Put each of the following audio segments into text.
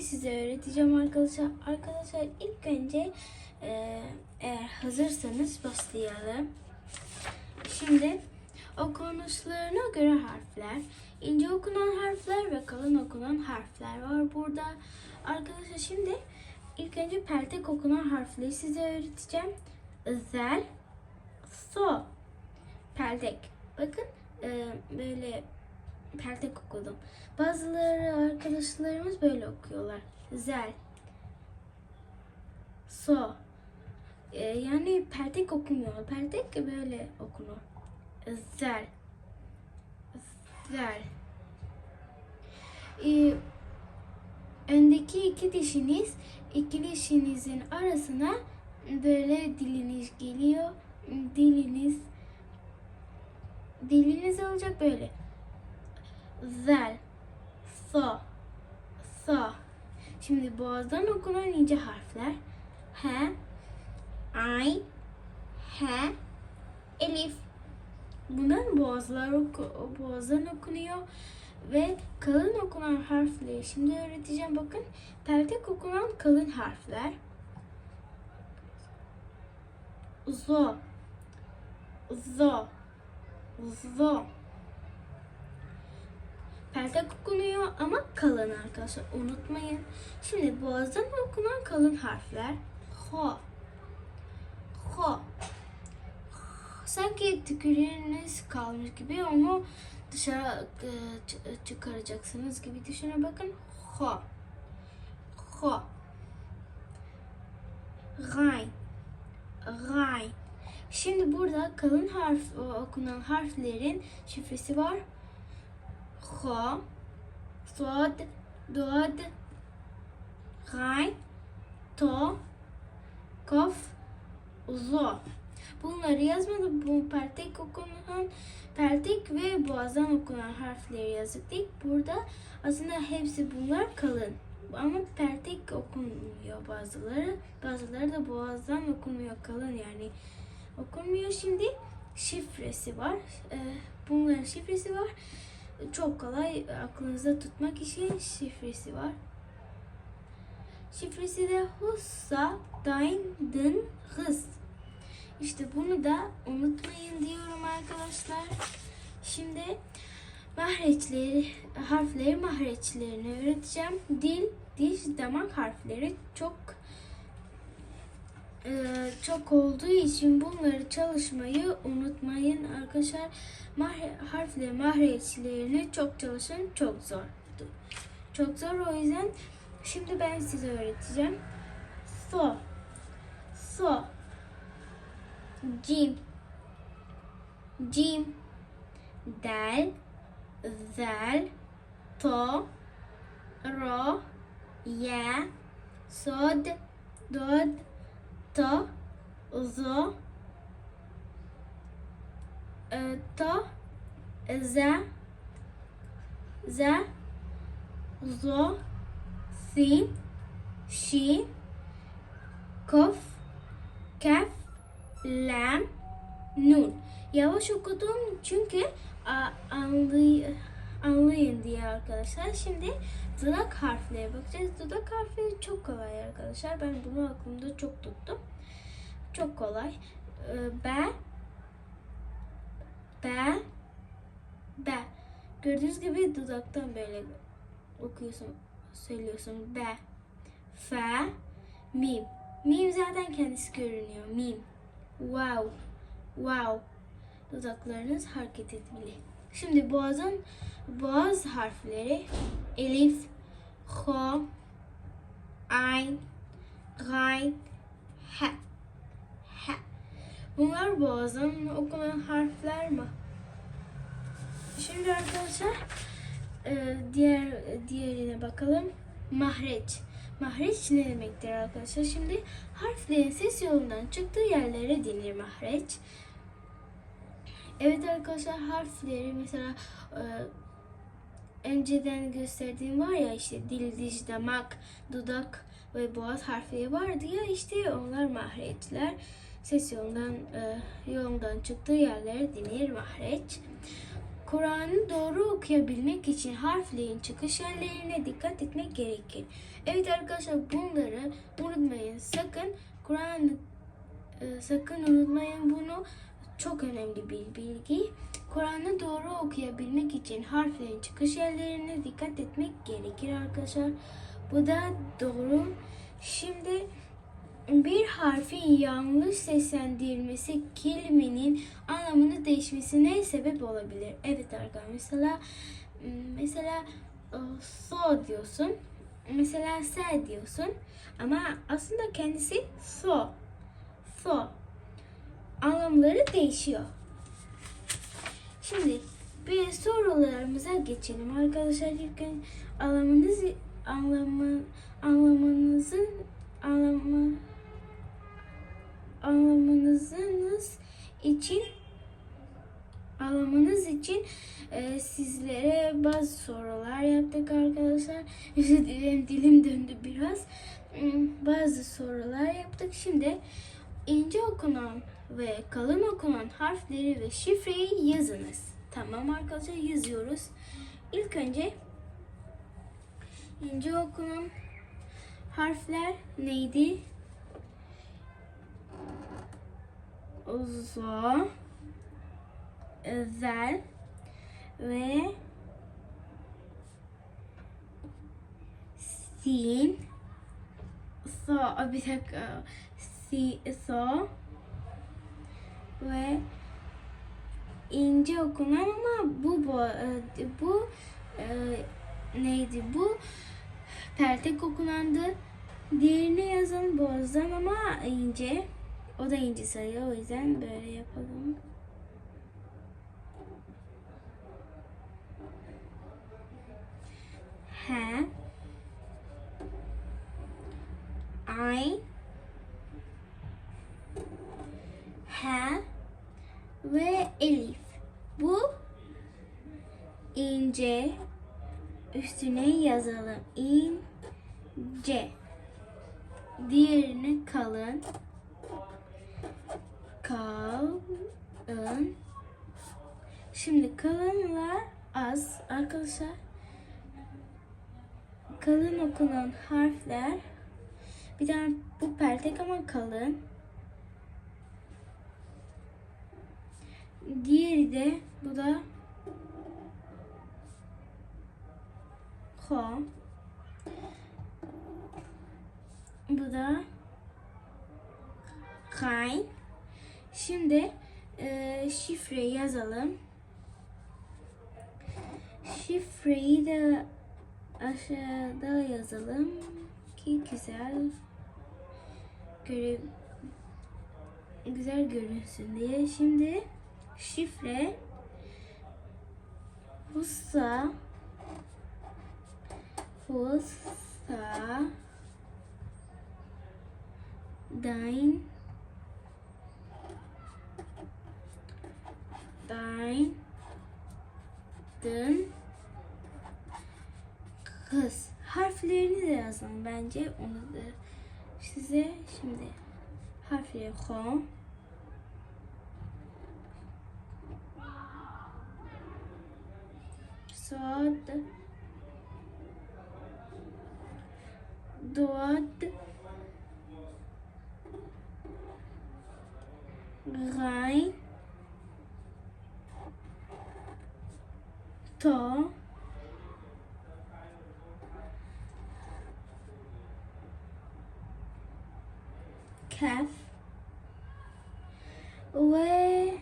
size öğreteceğim arkadaşlar. Arkadaşlar ilk önce e, eğer hazırsanız başlayalım. Şimdi okunuşlarına göre harfler, ince okunan harfler ve kalın okunan harfler var burada. Arkadaşlar şimdi ilk önce peltek okunan harfleri size öğreteceğim. Zel, so, peltek. Bakın e, böyle peltek okudum. Bazıları arkadaşlarımız böyle okuyorlar. Zel, so. E, yani peltek okumuyor. Peltek böyle okunur. Zel. Zel. E, öndeki iki dişiniz iki dişinizin arasına böyle diliniz geliyor. Diliniz diliniz olacak böyle. Zel. So. So. Şimdi boğazdan okunan ince harfler. H. Ay. H. Elif. Bunlar boğazlar oku, boğazdan okunuyor ve kalın okunan harfleri şimdi öğreteceğim. Bakın peltek okunan kalın harfler. Zo. Zo. Zo. Peltek okunuyor ama kalın arkadaşlar. Unutmayın. Şimdi boğazdan okunan kalın harfler. Ho. Ho. Sanki tükürüğünüz kalmış gibi onu dışarı e, ç- çıkaracaksınız gibi düşünün. Bakın. Ho. Ho. Gayn. Gayn. Şimdi burada kalın harf okunan harflerin şifresi var. Ho, Sod, Dod, Gayn, To, Kof, Zo. Bunları yazmadım. Bu peltek okunan, peltek ve boğazdan okunan harfleri yazdık. Burada aslında hepsi bunlar kalın. Ama peltek okunmuyor bazıları. Bazıları da boğazdan okunmuyor kalın yani. Okunmuyor şimdi. Şifresi var. Ee, bunların şifresi var. Çok kolay aklınızda tutmak için şifresi var. Şifresi de Hussa Dein Hız. İşte bunu da unutmayın diyorum arkadaşlar. Şimdi mahreçleri, harfleri mahreçlerini öğreteceğim. Dil, diş, damak harfleri çok e, çok olduğu için bunları çalışmayı unutmayın arkadaşlar. Mahre, harfleri mahreçlerini çok çalışın çok zor. Çok zor o yüzden şimdi ben size öğreteceğim. So, so, cim, cim, del, zel, to, ro, ye, sod, dod, to, zo, e, to, ze, ze, zo, sin, şin, kof, kef, lam, nun. Yavaş okudum çünkü anlay, anlayın diye arkadaşlar. Şimdi dudak harflere bakacağız. Dudak harfleri çok kolay arkadaşlar. Ben bunu aklımda çok tuttum. Çok kolay. Ee, B, B, B. Gördüğünüz gibi dudaktan böyle okuyorsun, söylüyorsun. B, F, Mim. Mim zaten kendisi görünüyor. Mim. Wow. Wow. Dudaklarınız hareket etmeli. Şimdi boğazın boğaz harfleri elif, ho, ayn, gayn, he. He. Bunlar boğazın okunan harfler mi? Şimdi arkadaşlar e, diğer diğerine bakalım. Mahreç. Mahreç ne demektir arkadaşlar? Şimdi harflerin ses yolundan çıktığı yerlere denir mahreç. Evet arkadaşlar harfleri mesela e, önceden gösterdiğim var ya işte dil, diş, damak, dudak ve boğaz harfleri vardı ya işte onlar mahreçler. Ses yolundan e, yolundan çıktığı yerlere denir mahreç. Kur'an'ı doğru okuyabilmek için harflerin çıkış yerlerine dikkat etmek gerekir. Evet arkadaşlar bunları unutmayın. Sakın Kur'an'ı e, sakın unutmayın bunu. Çok önemli bir bilgi. Kur'an'ı doğru okuyabilmek için harflerin çıkış yerlerine dikkat etmek gerekir arkadaşlar. Bu da doğru. Şimdi bir harfin yanlış seslendirilmesi kelimenin anlamını değişmesine sebep olabilir. Evet arkadaşlar mesela mesela e, so diyorsun. Mesela se diyorsun. Ama aslında kendisi so. So. Anlamları değişiyor. Şimdi bir sorularımıza geçelim arkadaşlar. İlk önce anlamınız anlamı anlamınızın anlamı anlamanız için anlamanız için e, sizlere bazı sorular yaptık arkadaşlar. Özür dilerim dilim döndü biraz. Hmm, Bazı sorular yaptık. Şimdi ince okunan ve kalın okunan harfleri ve şifreyi yazınız. Tamam arkadaşlar yazıyoruz. İlk önce ince okunan harfler neydi? Zo, zel ve sin. So, bir dakika. Si, so ve ince okunan ama bu bu, e, bu e, neydi bu peltek okunandı. Diğerini yazın boğazdan ama ince. O da ince sayıyor. O yüzden böyle yapalım. He. Ay. He. Ve Elif. Bu ince. Üstüne yazalım. İnce. Diğerini kalın kalın. Şimdi kalınlar az arkadaşlar. Kalın okunan harfler. Bir tane bu peltek ama kalın. Diğeri de bu da ko. Bu da kain. Şimdi e, şifre yazalım. Şifreyi de aşağıda yazalım ki güzel göre güzel görünsün diye. Şimdi şifre. Husa Husa Dain Dain Dın Kız. Harflerini de yazın bence. Onu da size şimdi harfleri Ho Sod Dod Rein To. Kef. Ve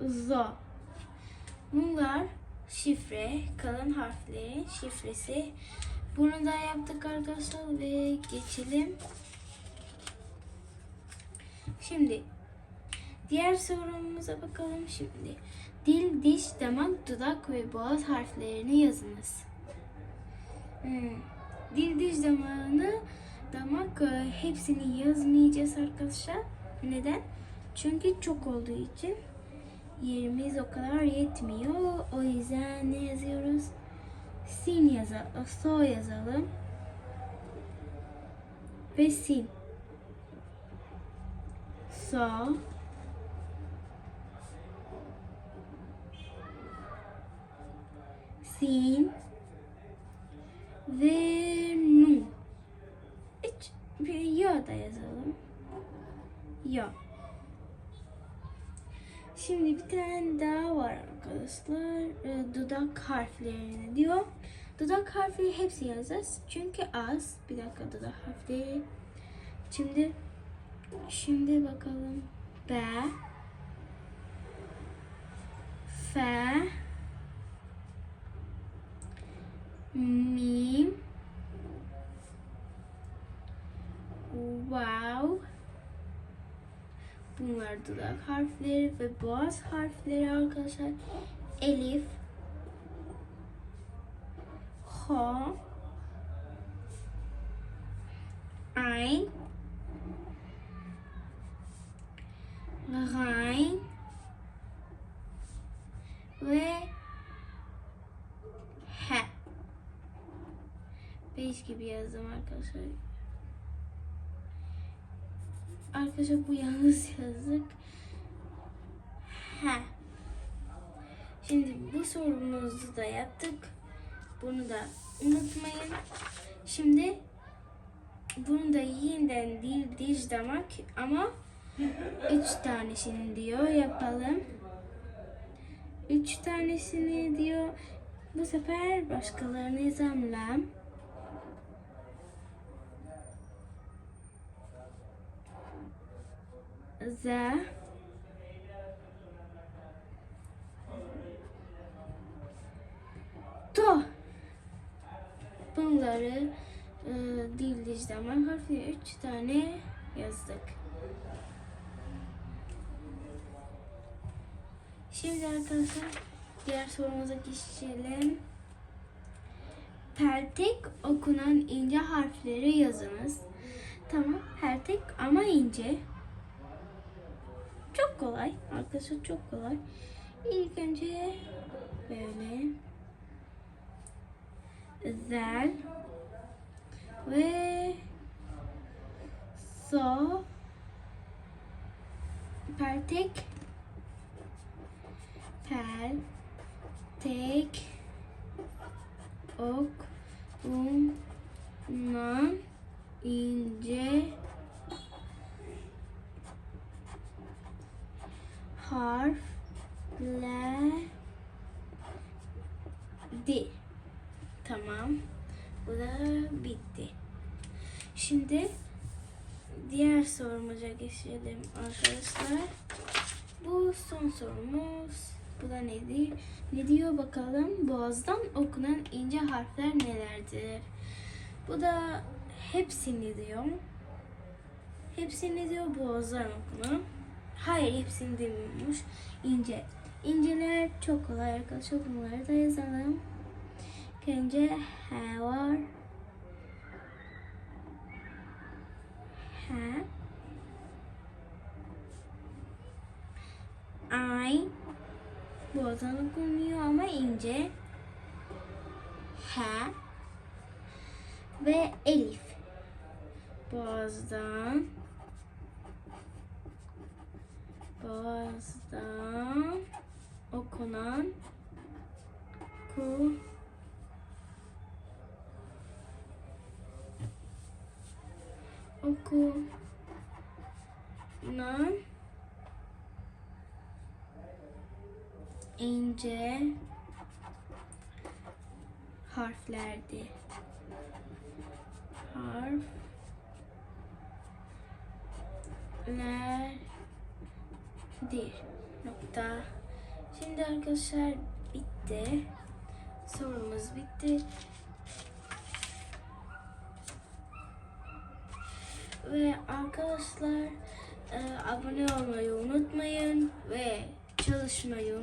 Zo. Bunlar şifre, kalın harflerin şifresi. Bunu da yaptık arkadaşlar ve geçelim. Şimdi diğer sorumuza bakalım şimdi. Dil, diş, damak, dudak ve boğaz harflerini yazınız. Hmm. Dil, diş, damağını, damak e, hepsini yazmayacağız arkadaşlar. Neden? Çünkü çok olduğu için yerimiz o kadar yetmiyor. O yüzden ne yazıyoruz? Sin yazalım. So yazalım. Ve sin. So. Sin. Ve nun. Hiç bir ya da yazalım. Ya. Tane daha var arkadaşlar. Ee, dudak harflerini diyor. Dudak harfleri hepsi yazacağız. Çünkü az. Bir dakika dudak harfleri. Şimdi şimdi bakalım. B F Mim Wow Bunlar dudak harfleri ve boğaz harfleri arkadaşlar. Elif Ha Ayn Rein ve He. Beş gibi yazdım arkadaşlar. Arkadaşlar bu yalnız yazdık. He. Şimdi bu sorumuzu da yaptık. Bunu da unutmayın. Şimdi bunu da yeniden dil dizdamak ama üç tanesini diyor yapalım. Üç tanesini diyor. Bu sefer başkalarını yazamlam. Z To Bunları e, dil dizleme harfi üç tane yazdık. Şimdi arkadaşlar diğer sorumuza geçelim. Peltek okunan ince harfleri yazınız. Tamam, peltek ama ince. Kolay. Arkadaşlar çok kolay. İlk önce böyle zel ve so peltek pel tek ok un nan ince harflerdi. Tamam. Bu da bitti. Şimdi diğer sorumuza geçelim arkadaşlar. Bu son sorumuz. Bu da nedir? Ne diyor bakalım? Boğazdan okunan ince harfler nelerdir? Bu da hepsini diyor. Hepsini diyor boğazdan okunan. Hayır hepsini demiyormuş. İnce. İnceler çok kolay arkadaşlar. Bunları da yazalım. Önce he var. He. Ay. Boğazdan okunuyor ama ince. He. Ve Elif. Boğazdan. Boğazdan okunan ku okunan ince harflerdi. Harflerdir. Nokta. Şimdi arkadaşlar bitti. Sorumuz bitti. Ve arkadaşlar e, abone olmayı unutmayın ve çalışmayı unutmayın.